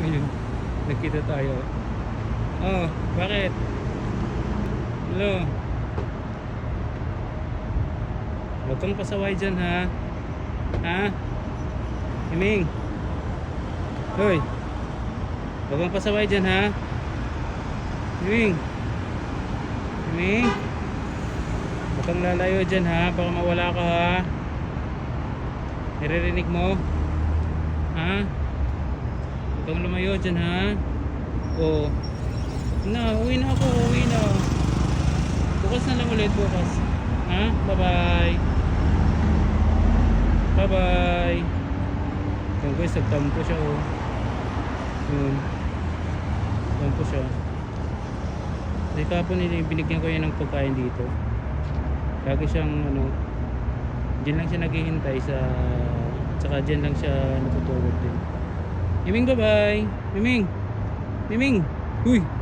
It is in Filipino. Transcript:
Ayun. Nagkita tayo. Oh, bakit? Hello. Huwag kang pasaway dyan ha. Ha? Himing. Hoy. Huwag kang pasaway dyan ha. Himing. Himing. Huwag kang lalayo dyan ha. Baka mawala ka ha. Naririnig mo? Ha? Huwag lumayo dyan ha. Oo. Na, uwi na ako. Uwi na. Bukas na lang ulit bukas. Ha? Bye-bye. Bye-bye. Yung guys, nagtampo siya oh. Yun. Tampo siya. Kasi kapon binigyan ko yan ng pagkain dito. Lagi siyang ano, Diyan lang siya naghihintay sa tsaka diyan lang siya natutulog Miming bye-bye. Miming. Miming. Uy.